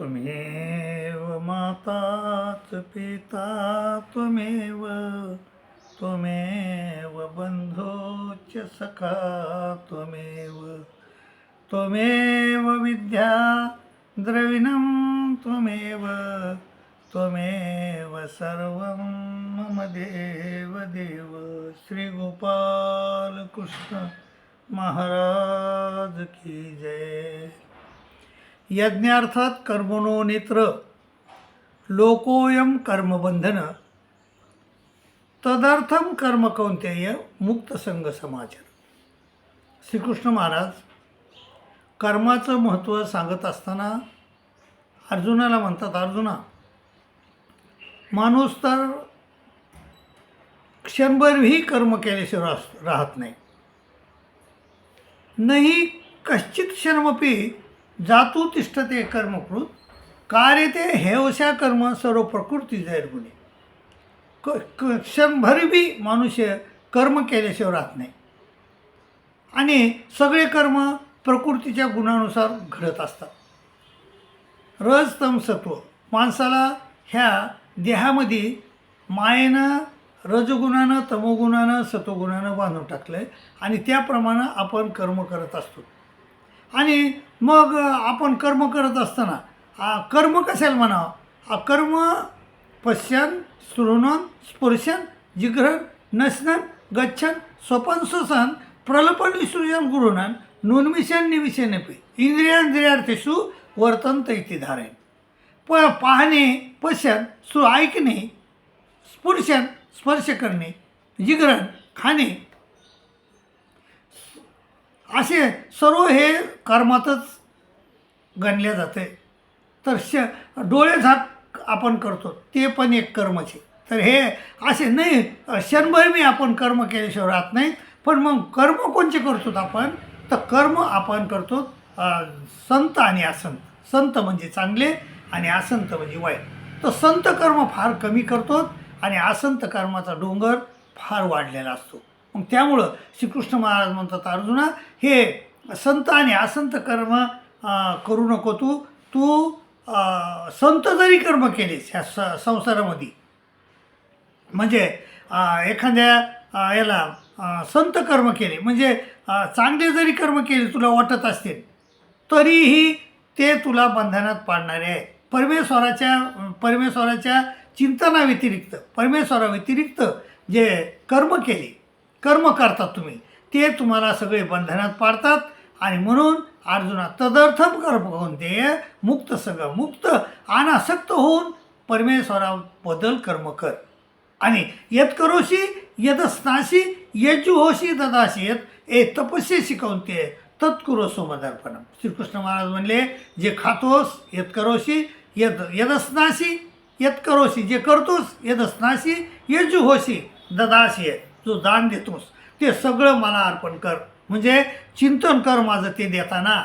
त्वमेव माताच पिता त्वमेव त्वमेव बन्धोश्च सखा त्वमेव त्वमेव विद्या द्रविणं त्वमेव त्वमेव सर्वं मम देव देव। श्रीगोपाल कृष्ण महाराज की जय। यज्ञार्थात कर्मणो नेत्र लोकोयम कर्मबंधन तदर्थम कर्म कौंतेय मुक्त संघ समाचार. श्रीकृष्ण महाराज कर्माचं महत्त्व सांगत असताना अर्जुनाला म्हणतात अर्जुना माणूस तर क्षणभरही कर्म केल्याशिवाय राहत नाही. नाही कश्चित क्षणमपी जातू तिष्ठते कर्मकृत कार्य ते हेवशा कर्म सर्व प्रकृती जाहीर गुणे क क क्षणभरबी मनुष्य कर्म केल्याशिवाय राहत नाही. आणि सगळे कर्म प्रकृतीच्या गुणानुसार घडत असतात. रज सत्व माणसाला ह्या देहामध्ये मायेनं रजगुणानं तमोगुणानं सत्वगुणानं बांधून टाकलं आहे आणि त्याप्रमाणे आपण कर्म करत असतो. आणि मग आपण कर्म करत असताना आ, कर्म कशाला म्हणावं? अकर्म कर्म पश्यन श्रुणन स्पर्शन जिग्रहण नसनन गच्छन स्वपन सुसन प्रलपन विसृजन गुरुनन नुनमिशन निविशन पे इंद्रियांद्रियार्थेषु वर्तन तैती धारेन प पाहणे पश्यन सु ऐकणे स्पर्शन स्पर्श करणे जिगरण खाणे असे सर्व हे कर्मातच गणले जाते. तर श डोळे झाक आपण करतो ते पण एक कर्मचे तर हे असे नाही क्षणभर मी आपण कर्म केल्याशिवाय राहत नाही पण मग कर्म कोणचे करतो आपण? तर कर्म आपण करतो संत आणि असंत. संत म्हणजे चांगले आणि असंत म्हणजे वाईट. तर संत कर्म फार कमी करतो आणि असंत कर्माचा डोंगर फार वाढलेला असतो. मग त्यामुळं श्रीकृष्ण महाराज म्हणतात अर्जुना हे संत आणि असंत कर्म करू नको तू. तू संत जरी कर्म केलेस ह्या स संसारामध्ये म्हणजे एखाद्या याला संत कर्म केले म्हणजे चांगले जरी कर्म केले तुला वाटत असतील तरीही ते तुला बंधनात पाडणारे आहे परमेश्वराच्या परमेश्वराच्या चिंतनाव्यतिरिक्त परमेश्वराव्यतिरिक्त जे कर्म केले कर्म करतात तुम्ही. ते तुम्हाला सगळे बंधनात पाडतात आणि म्हणून अर्जुना तदर्थम कर्म होऊन कोणते मुक्त सगळं मुक्त अनासक्त होऊन परमेश्वराबद्दल कर्म कर. आणि यत करोशी यदस्नाशी स्नाशी ददाशी येत ए तपस्यी शिकवून ते तत्कुरो सोमदर्पणम श्रीकृष्ण महाराज म्हणले जे खातोस यत करोशी यद यदस्नाशी यत करोशी जे करतोस यदस्नाशी यजु ददाशी येत. जो दान देतोस ते सगळं मला अर्पण कर. म्हणजे चिंतन कर माझं ते देताना.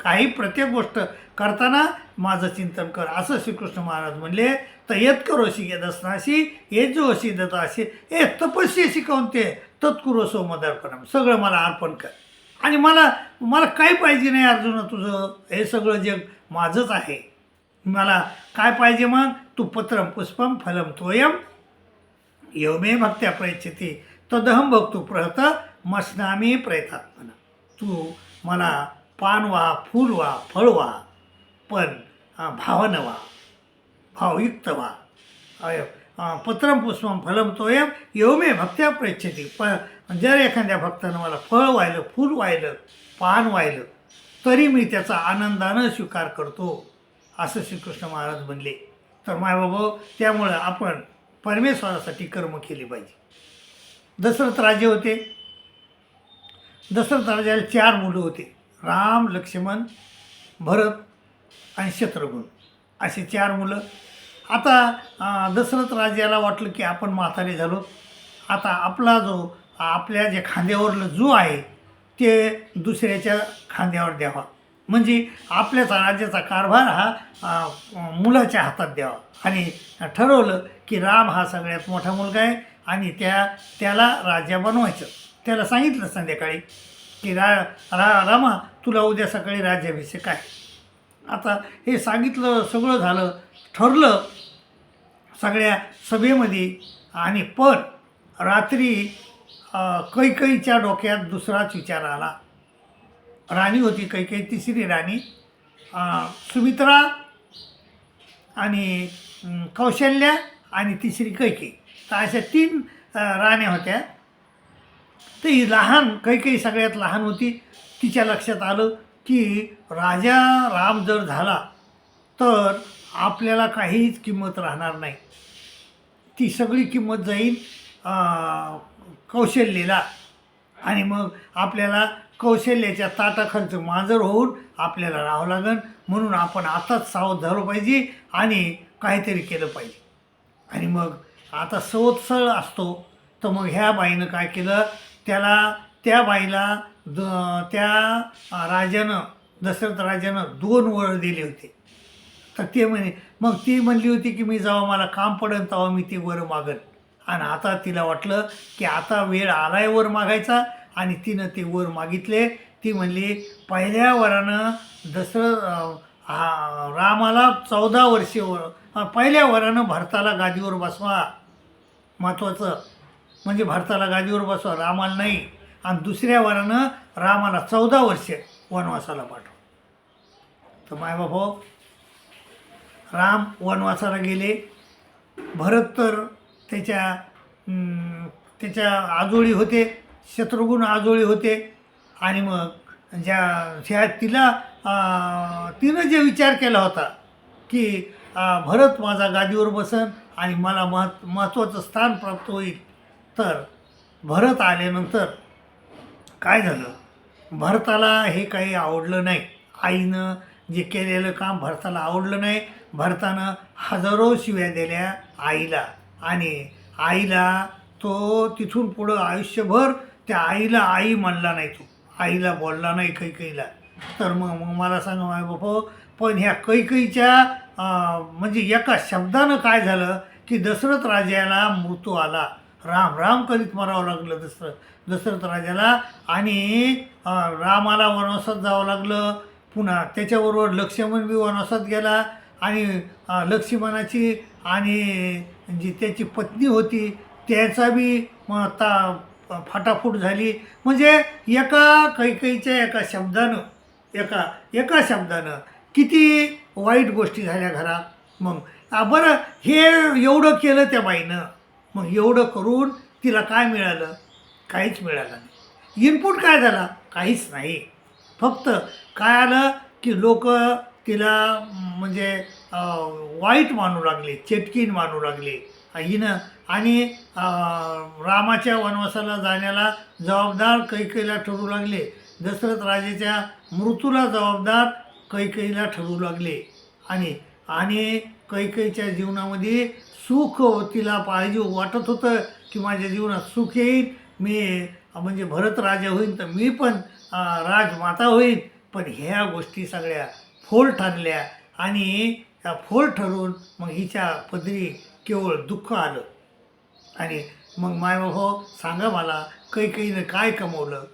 काही प्रत्येक गोष्ट करताना माझं चिंतन कर. असं श्रीकृष्ण महाराज म्हणले तर येत करोशी यदस्नाशी ये जो अशी दताशी ए तपस्या शिकवून ते? तत्कुरोसो सोमदर्पणम सगळं मला अर्पण कर. आणि मला मला काय पाहिजे नाही अर्जुन तुझं? हे सगळं जग माझंच आहे. मला काय पाहिजे मग? तू पत्रम पुष्पम फलम तोयम एवमे भक्त्या प्रयच्छती तदहम भक्तू प्रहत मस्नामी प्रयतात्मना। तू मला पान वा फूल वा फळ वा पण भावन वा भावयुक्त वा पत्रम पुष्पम फलम तोयम एवमे भक्त्या प्रयच्छती। प जर एखाद्या भक्तानं मला फळ वाहिलं फूल वाहिलं पान वाहिलं तरी मी त्याचा आनंदानं स्वीकार करतो असं श्रीकृष्ण महाराज म्हणले. तर मायबाबा त्यामुळं आपण परमेश्वरासाठी कर्म केले पाहिजे. दशरथ राजे होते. दशरथ राजाला चार मुलं होते. राम लक्ष्मण भरत आणि शत्रुघ्न. असे चार मुलं. आता दशरथ राजाला वाटलं की आपण म्हातारे झालो. आता आपला जो आपल्या जे खांद्यावरलं जो आहे ते दुसऱ्याच्या खांद्यावर द्यावा. म्हणजे आपल्याचा राज्याचा कारभार हा मुलाच्या हातात द्यावा. आणि ठरवलं की राम हा सगळ्यात मोठा मुलगा आहे आणि त्या त्याला राजा बनवायचं. त्याला सांगितलं संध्याकाळी की रा रा रामा तुला उद्या सकाळी राज्याभिषेक आहे. आता हे सांगितलं सगळं झालं ठरलं सगळ्या सभेमध्ये आणि पण रात्री कैकईच्या डोक्यात दुसराच विचार आला. राणी होती कैकेयी तिसरी राणी. सुमित्रा आणि कौशल्या आणि तिसरी कैकेयी तर अशा तीन राण्या होत्या. तर ही लहान कैकेयी सगळ्यात लहान होती. तिच्या लक्षात आलं की राजा राम जर झाला तर आपल्याला काहीच किंमत राहणार नाही. ती सगळी किंमत जाईल अं, कौशल्येला. आणि मग आपल्याला कौशल्याच्या ताटाखालचं मांजर होऊन आपल्याला राहावं लागेल म्हणून आपण आताच सावध झालो पाहिजे आणि काहीतरी केलं पाहिजे. आणि मग आता सवत्सळ असतो. तर मग ह्या बाईनं काय केलं? त्याला त्या बाईला द त्या राजानं दशरथ राजानं दोन वर दिले होते. तर ते म्हणे मग ती म्हणली होती की मी जेव्हा मला काम पडेल तेव्हा मी ते वर मागेन. आणि आता तिला वाटलं की आता वेळ आलाय वर मागायचा आणि तिनं ते वर मागितले. ती म्हणली पहिल्या वरानं दसरं हा रामाला चौदा वर्षे वर पहिल्या वरानं भारताला गादीवर बसवा. महत्त्वाचं म्हणजे भारताला गादीवर बसवा रामाला नाही. आणि दुसऱ्या वरानं रामाला चौदा वर्षे वनवासाला पाठव. तर माय मायबापो राम वनवासाला गेले. भरत तर त्याच्या त्याच्या आजोळी होते शत्रुघ्न आजोळी होते. आणि मग ज्या ज्या तिला तिनं जे विचार केला होता की भरत माझा गादीवर बसन आणि मला महत् महत्त्वाचं स्थान प्राप्त होईल. तर भरत आल्यानंतर काय झालं? भरताला हे काही आवडलं नाही. आईनं जे केलेलं काम भरताला आवडलं नाही. भरतानं हजारो शिव्या दिल्या आईला. आणि आईला तो तिथून पुढं आयुष्यभर त्या आईला आई म्हणला नाही तो. आईला बोलला नाही कैकईला. तर मग मग मला सांगा माय बापा पण ह्या कैकईच्या म्हणजे एका शब्दानं काय झालं की दशरथ राजाला मृत्यू आला. राम राम करीत मरावं लागलं दशरथ. दशरथ राजाला आणि रामाला वनवासात जावं लागलं. पुन्हा त्याच्याबरोबर लक्ष्मण बी वनवासात गेला आणि लक्ष्मणाची आणि जी त्याची पत्नी होती त्याचा बी ता फाटाफूट झाली. म्हणजे एका कैकईच्या एका शब्दानं एका एका शब्दानं किती वाईट गोष्टी झाल्या घरात मग बरं हे एवढं केलं त्या बाईनं. मग एवढं करून तिला काय मिळालं? काहीच मिळालं नाही. इनपुट काय झाला? काहीच नाही. फक्त काय आलं की लोक तिला म्हणजे वाईट मानू लागले चेटकीन मानू लागले. हिनं आणि रामाच्या वनवासाला जाण्याला जबाबदार कैकेयीला ठरू लागले. दशरथ राजेच्या मृत्यूला जबाबदार कैकेयीला ठरू लागले. आणि आणि कैकेयीच्या जीवनामध्ये सुख तिला पाहिजे वाटत होतं की माझ्या जीवनात सुख येईल. मी म्हणजे भरत राजा होईन तर मी पण राजमाता होईन. पण ह्या गोष्टी सगळ्या फोल ठरल्या. आणि त्या फोल ठरून मग हिच्या पदरी केवळ दुःख आलं. आणि मग मायबाबा सांगा मला कैकेयीनं काय कमवलं?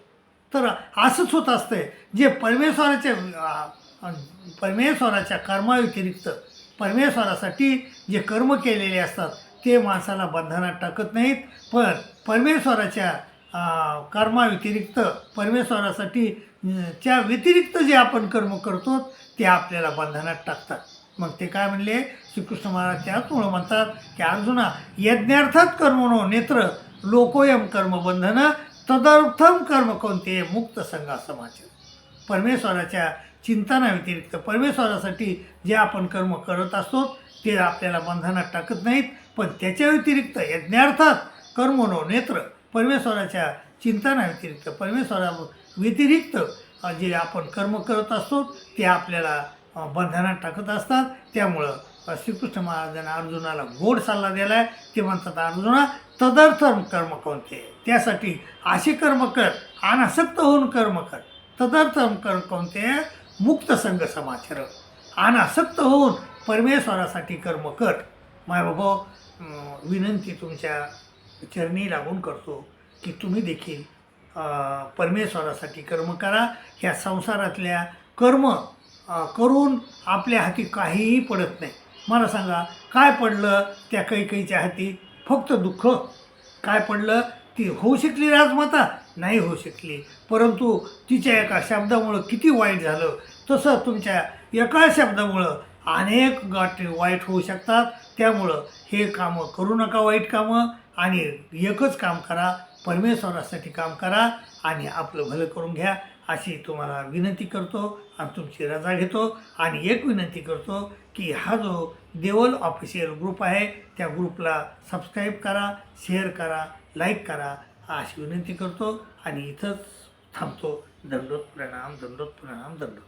तर असंच होत असतंय. जे परमेश्वराच्या परमेश्वराच्या कर्माव्यतिरिक्त परमेश्वरासाठी जे कर्म केलेले असतात ते माणसाला बंधनात टाकत नाहीत. पण परमेश्वराच्या कर्माव्यतिरिक्त परमेश्वरासाठी च्या व्यतिरिक्त जे आपण कर्म करतो ते आपल्याला बंधनात टाकतात. मग ते काय म्हणले? श्रीकृष्ण महाराज त्याचमुळं म्हणतात की अर्जुना यज्ञार्थात कर्मणो नेत्र लोकोयम कर्मबंधन तदर्थम कर्म कोणते मुक्त संघा समाचार. परमेश्वराच्या चिंतनाव्यतिरिक्त परमेश्वरासाठी जे आपण कर्म करत असतो ते आपल्याला बंधनात टाकत नाहीत. पण त्याच्या व्यतिरिक्त यज्ञार्थात कर्मनो नेत्र परमेश्वराच्या चिंतनाव्यतिरिक्त परमेश्वरा व्यतिरिक्त जे आपण कर्म करत असतो ते आपल्याला बंधनात टाकत असतात. त्यामुळं श्रीकृष्ण महाराजांना अर्जुनाला गोड सल्ला दिला आहे ते म्हणतात अर्जुना तदर्थम कर्म कोणते? त्यासाठी असे कर्म कर अनासक्त होऊन कर्म कर. तदर्थम कर्म कोणते? मुक्त संघ समाचार. अनासक्त होऊन परमेश्वरासाठी कर्म कर. माय बाबा विनंती तुमच्या चरणी लागून करतो की तुम्ही देखील परमेश्वरासाठी कर्म करा. ह्या संसारातल्या कर्म करून आपल्या हाती काहीही पडत नाही. मला सांगा काय पडलं त्या कैकईच्या हाती? फक्त दुःख. काय पडलं? ती होऊ शकली राजमाता? नाही होऊ शकली. परंतु तिच्या एका शब्दामुळं किती वाईट झालं? तसं तुमच्या एका शब्दामुळं अनेक गाठी वाईट होऊ शकतात. त्यामुळं हे कामं करू नका वाईट कामं आणि एकच काम करा. परमेश्वरासाठी काम करा आणि आपलं भलं करून घ्या. अशी तुम्हाला विनंती करतो आणि तुमची रजा घेतो आणि एक विनंती करतो की हा जो देवल ऑफिशियल ग्रुप आहे त्या ग्रुपला सबस्क्राईब करा शेअर करा लाईक करा अशी विनंती करतो. आणि इथंच थांबतो. दंडोत प्रणाम दंडोत प्रणाम दंडोत.